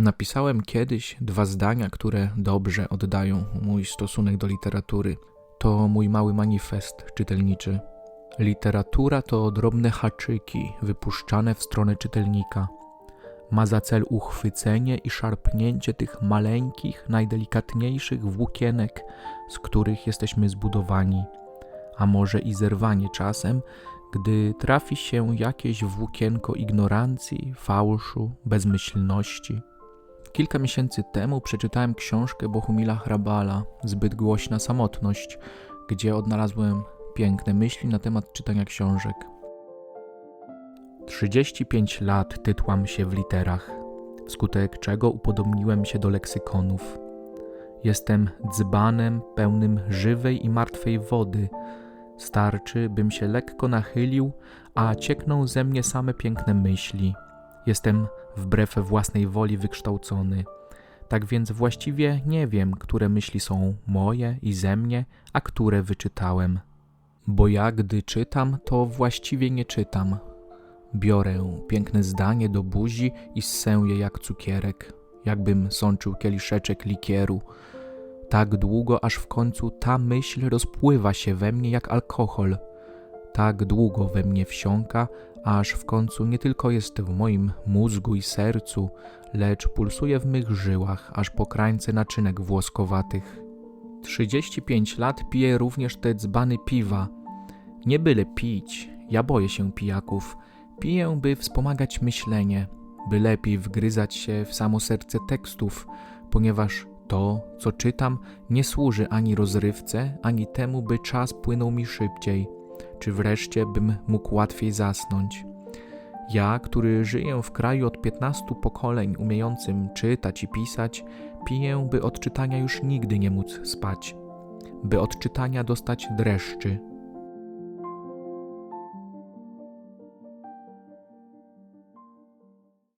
Napisałem kiedyś dwa zdania, które dobrze oddają mój stosunek do literatury. To mój mały manifest czytelniczy. Literatura to drobne haczyki wypuszczane w stronę czytelnika. Ma za cel uchwycenie i szarpnięcie tych maleńkich, najdelikatniejszych włókienek, z których jesteśmy zbudowani, a może i zerwanie czasem, gdy trafi się jakieś włókienko ignorancji, fałszu, bezmyślności. Kilka miesięcy temu przeczytałem książkę Bohumila Hrabala Zbyt głośna samotność, gdzie odnalazłem piękne myśli na temat czytania książek. 35 lat tytłam się w literach, wskutek czego upodobniłem się do leksykonów. Jestem dzbanem pełnym żywej i martwej wody. Starczy, bym się lekko nachylił, a ciekną ze mnie same piękne myśli. Jestem wbrew własnej woli wykształcony. Tak więc właściwie nie wiem, które myśli są moje i ze mnie, a które wyczytałem. Bo ja, gdy czytam, to właściwie nie czytam. Biorę piękne zdanie do buzi i ssę je jak cukierek, jakbym sączył kieliszeczek likieru. Tak długo, aż w końcu ta myśl rozpływa się we mnie jak alkohol. Tak długo we mnie wsiąka, aż w końcu nie tylko jest w moim mózgu i sercu, lecz pulsuje w mych żyłach, aż po krańce naczynek włoskowatych. 35 lat piję również te dzbany piwa. Nie byle pić, ja boję się pijaków. Piję, by wspomagać myślenie, by lepiej wgryzać się w samo serce tekstów, ponieważ to, co czytam, nie służy ani rozrywce, ani temu, by czas płynął mi szybciej, czy wreszcie bym mógł łatwiej zasnąć. Ja, który żyję w kraju od 15 pokoleń umiejącym czytać i pisać, piję, by od czytania już nigdy nie móc spać, by od czytania dostać dreszczy,